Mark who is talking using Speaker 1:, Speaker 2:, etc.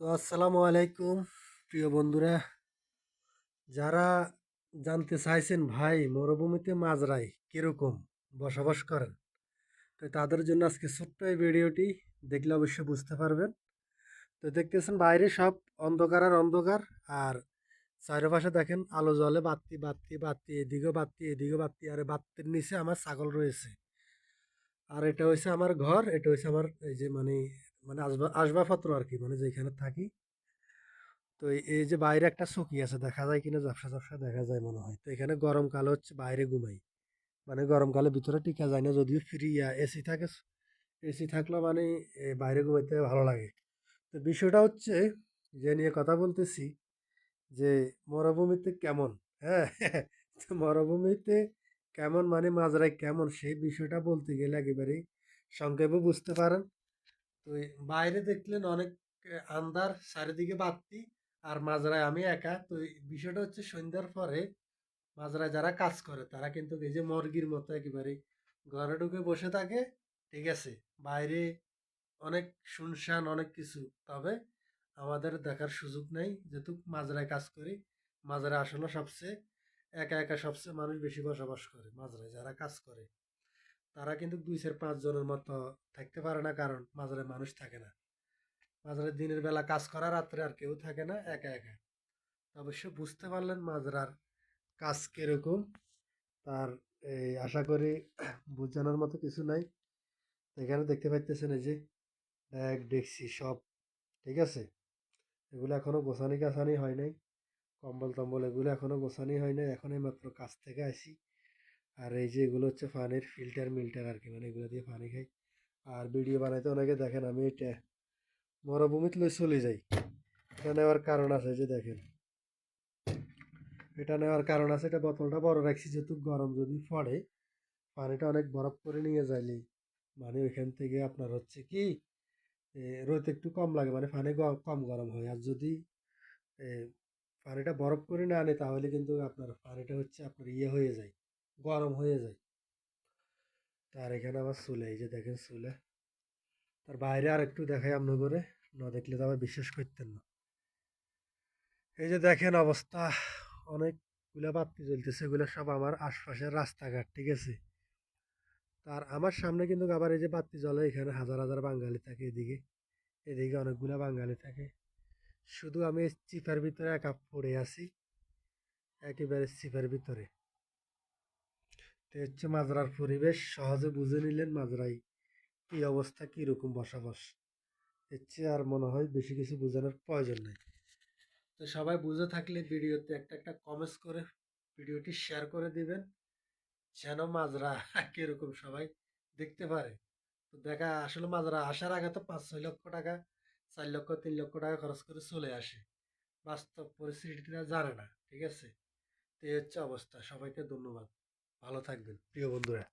Speaker 1: তো আসসালামু আলাইকুম, প্রিয় বন্ধুরা। যারা জানতে চাইছেন, ভাই, মরুভূমিতে মাজরাই কীরকম? বসবাস করেন? তো তাদের জন্য আজকে ছোট্ট এই ভিডিওটি দেখলে অবশ্যই বুঝতে পারবেন। তো দেখতেছেন, বাইরে সব অন্ধকার আর অন্ধকার। আর চারপাশে দেখেন, আলো জলে বাতি বাতি বাতি এদিকেও বাতি এদিকেও বাতি। আর বাতির নিচে আমার ছাগল রয়েছে। আর এটা হয়েছে আমার ঘর, এটা হয়েছে আমার এই যে মানে মানে আসবা, আসবাবপত্র আর কি মানে যেখানে থাকি। তো এই- যে বাইরে একটা চকি আছে, দেখা যায় কিনা, ঝাপসা ঝাপসা দেখা যায় মনে হয়। তো এখানে গরমকালে হচ্ছে বাইরে ঘুমাই। মানে গরমকালে ভিতরে টিকা যায় না, যদিও ফ্রি এসি থাকে এসি থাকলেও মানে বাইরে ঘুমাইতে ভালো লাগে। তো বিষয়টা হচ্ছে, যে নিয়ে কথা বলতেছি, যে মরুভূমিতে কেমন হ্যাঁ? মরুভূমিতে কেমন মানে মাজরায় কেমন, সেই বিষয়টা বলতে গেলে একেবারেই সংক্ষেপে বুঝতে পারেন। তো বাইরে দেখলেন অনেক আন্ধার চারিদিকে বাতি আর মাজরায় আমি একা। তো বিষয়টা হচ্ছে সন্ধ্যার পরে মাজরায় যারা কাজ করে, তারা কিন্তু এই যে মুরগির মতো একেবারে ঘরে ঢুকে বসে থাকে, ঠিক আছে? বাইরে অনেক শুনশান, অনেক কিছু। তবে আমাদের দেখার সুযোগ নাই, যেহেতু মাজরায় কাজ করি মাজরায় আসলে সবচেয়ে, একা একা সবচেয়ে মানুষ বেশি বসবাস করে মাজরায় যারা কাজ করে। তারা কিন্তু দুই চার পাঁচ জনের মতো থাকতে পারে না, কারণ মাঝারে মানুষ থাকে না। মাঝারে দিনের বেলা কাজ করা, রাত্রে আর কেউ থাকে না, একা একা। অবশ্য বুঝতে পারলেন মাজরার কাজ কীরকম। তার এই আশা করি বোঝানোর মতো কিছু নাই। এখানে দেখতে পাইতেছেন এই যে, ব্যাগ, ডেকসি সব, ঠিক আছে? এগুলো এখনও গোছানি কাছানি হয় নাই। কম্বল টম্বল এগুলো এখনও গোছানি হয় নাই। এখন এই মাত্র কাজ থেকে আসি। আর এই যে এগুলো হচ্ছে পানির ফিল্টার মিল্টার আর কি মানে এগুলো দিয়ে পানি খাই। আর ভিডিও বানাইতে অনেকে দেখেন, আমি এটা মরুভূমিতে লই চলে যাই। এটা নেওয়ার কারণ আছে যে দেখেন। এটা নেওয়ার কারণ আছে, এটা বোতলটা বড় রাখছি যেহেতু গরম যদি পড়ে, পানিটা অনেক বরফ করে নিয়ে যাইলে মানে ওইখান থেকে আপনার হচ্ছে কি রোদ একটু কম লাগে মানে পানি কম গরম হয়। আর যদি পানিটা বরফ করে না আনে, তাহলে কিন্তু আপনার পানিটা হচ্ছে আপনার ইয়ে হয়ে যায়। গরম হয়ে যায়। তার এখানে আবার চুলে, এই যে দেখেন চুলে। তার বাইরে আর একটু দেখাই আপনার করে না দেখলে তো আবার বিশ্বাস করতেন না। এই যে দেখেন অবস্থা, অনেকগুলা বাতি জ্বলতেছে, এগুলো সব আমার আশপাশের রাস্তাঘাট, ঠিক আছে? তার আমার সামনে কিন্তু আবার এই যে বাতি জ্বলে, এখানে হাজার হাজার বাঙালি থাকে এদিকে। এদিকে অনেকগুলা বাঙালি থাকে। শুধু আমি চিপার ভিতরে একা পড়ে আছি, একেবারে চিপার ভিতরে। তো হচ্ছে মাজরার পরিবেশ, সহজে বুঝে নিলেন মাজরাই কি অবস্থা, কি রকম বসবাস। এর চেয়ে আর মনে হয় বেশি কিছু বোঝানোর প্রয়োজন নেই। তো সবাই বুঝে থাকলে ভিডিওতে একটা একটা কমেন্টস করে, ভিডিওটি শেয়ার করে দিবেন, যেন মাজরা কীরকম সবাই দেখতে পারে। তো দেখা, আসলে মাজরা আসার আগে তো পাঁচ, ছয় লক্ষ টাকা, চার লক্ষ, তিন লক্ষ টাকা খরচ করে চলে আসে। বাস্তব পরিস্থিতিটা জানে না, ঠিক আছে? তো এই হচ্ছে অবস্থা, সবাইকে ধন্যবাদ। ভালো থাকবেন প্রিয় বন্ধুরা।